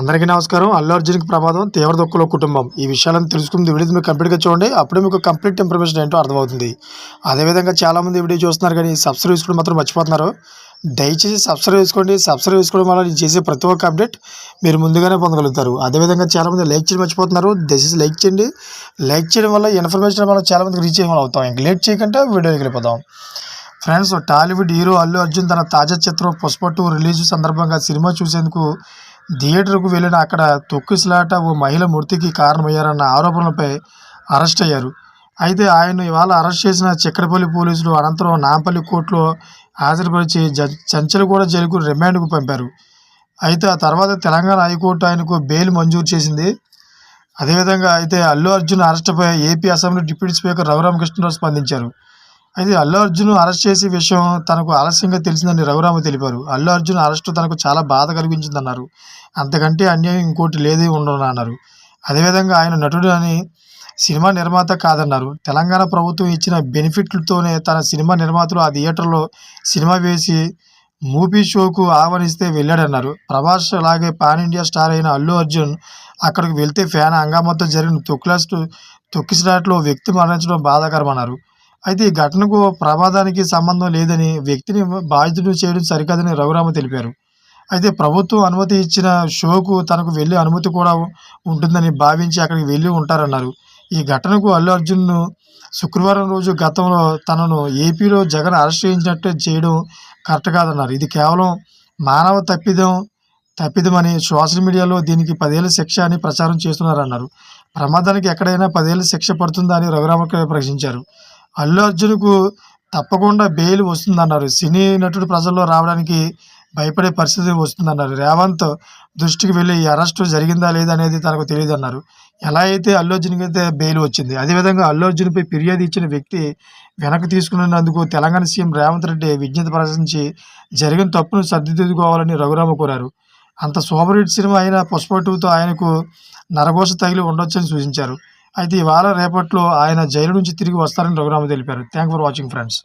అందరికీ నమస్కారం. అల్లు అర్జున్కి ప్రమాదం తీవ్ర దుఃఖంలో కుటుంబం. ఈ విషయాలను తెలుసుకుంది వీడియో మీరు కంప్లీట్గా చూడండి. అప్పుడే మీకు కంప్లీట్ ఇన్ఫర్మేషన్ ఏంటో అర్థమవుతుంది. అదేవిధంగా చాలామంది వీడియో చూస్తున్నారు కానీ సబ్స్క్రైబ్ చేసుకోవడం మాత్రం మర్చిపోతున్నారు. దయచేసి సబ్స్క్రైబ్ చేసుకోండి. సబ్స్క్రైబ్ చేసుకోవడం వల్ల నేను చేసే ప్రతి ఒక్క అప్డేట్ మీరు ముందుగానే పొందగలుగుతారు. అదేవిధంగా చాలామంది లైక్ చేయడం మర్చిపోతున్నారు. దయచేసి లైక్ చేయండి. లైక్ చేయడం వల్ల ఇన్ఫర్మేషన్ వల్ల చాలామందికి రీచ్ చేయమని అవుతాం. ఇంక లేట్ చేయకుండా వీడియోకి వెళ్ళిపోతాం ఫ్రెండ్స్ టాలీవుడ్ హీరో అల్లు అర్జున్ తన తాజా చిత్రం పుష్ప టూ రిలీజ్ సందర్భంగా సినిమా చూసేందుకు థియేటర్కు వెళ్ళిన అక్కడ తొక్కిసలాట ఓ మహిళ మృతికి కారణమయ్యారన్న ఆరోపణలపై అరెస్ట్ అయ్యారు. అయితే ఆయన ఇవాళ అరెస్ట్ చేసిన చిక్కడపల్లి పోలీసులు అనంతరం నాంపల్లి కోర్టులో హాజరుపరిచి చంచలగూడ జైలుకు రిమాండ్కు పంపారు. అయితే ఆ తర్వాత తెలంగాణ హైకోర్టు ఆయనకు బెయిల్ మంజూరు చేసింది. అదేవిధంగా అయితే Allu Arjun అరెస్టుపై AP assembly deputy speaker Raghuramakrishnarao స్పందించారు. అయితే అల్లు అర్జున్ అరెస్ట్ చేసే విషయం తనకు ఆలస్యంగా తెలిసిందని రఘురామ తెలిపారు. అల్లు అర్జున్ అరెస్టు తనకు చాలా బాధ కలిగించిందన్నారు. అంతకంటే అన్యాయం ఇంకోటి లేదే ఉండను అన్నారు అదేవిధంగా ఆయన నటుడు అని సినిమా నిర్మాత కాదన్నారు. తెలంగాణ ప్రభుత్వం ఇచ్చిన బెనిఫిట్లతోనే తన సినిమా నిర్మాతలు ఆ థియేటర్లో సినిమా వేసి మూవీ షోకు ఆహ్వానిస్తే వెళ్ళాడన్నారు. ప్రభాస్ అలాగే పాన్ ఇండియా స్టార్ అయిన అల్లు అర్జున్ అక్కడికి వెళ్తే ఫ్యాన్ హంగామాతో జరిగిన తొక్కిలాస్ట్ తొక్కిసినట్లు వ్యక్తి మరణించడం బాధాకరమన్నారు. అయితే ఈ ఘటనకు ప్రమాదానికి సంబంధం లేదని వ్యక్తిని బాధితుడు చేయడం సరికాదని రఘురామ తెలిపారు. అయితే ప్రభుత్వం అనుమతి ఇచ్చిన షోకు తనకు వెళ్ళే అనుమతి కూడా ఉంటుందని భావించి అక్కడికి వెళ్ళి ఉంటారన్నారు. ఈ ఘటనకు అల్లు అర్జున్ను శుక్రవారం రోజు గతంలో తనను ఏపీలో జగన్ అరెస్ట్ చేయించినట్టు చేయడం కరెక్ట్ కాదన్నారు. ఇది కేవలం మానవ తప్పిదం తప్పిదమని సోషల్ మీడియాలో దీనికి పదేళ్ళ శిక్ష అని ప్రచారం చేస్తున్నారన్నారు. ప్రమాదానికి ఎక్కడైనా పదేళ్ళ శిక్ష పడుతుందా అని రఘురామ ప్రశ్నించారు. అల్లు అర్జున్కు తప్పకుండా బెయిల్ వస్తుందన్నారు. సినీ నటుడు ప్రజల్లో రావడానికి భయపడే పరిస్థితి వస్తుందన్నారు. రేవంత్ దృష్టికి వెళ్ళి ఈ అరెస్టు జరిగిందా లేదా అనేది తనకు తెలియదన్నారు. ఎలా అయితే అల్లు అర్జున్కి అయితే బెయిల్ వచ్చింది. అదేవిధంగా అల్లు అర్జున్పై ఫిర్యాదు ఇచ్చిన వ్యక్తి వెనక్కి తీసుకున్నందుకు తెలంగాణ సీఎం రేవంత్ రెడ్డి విజ్ఞత ప్రదర్శించి జరిగిన తప్పును సర్దిద్దుకోవాలని రఘురామ కోరారు. అంత సూపర్ హిట్ సినిమా అయిన పుష్ప టూతో ఆయనకు నరఘోష తగిలి ఉండొచ్చని సూచించారు. అయితే ఇవాళ రేపట్లో ఆయన జైలు నుంచి తిరిగి వస్తారని రఘురామ తెలిపారు. Thank for watching friends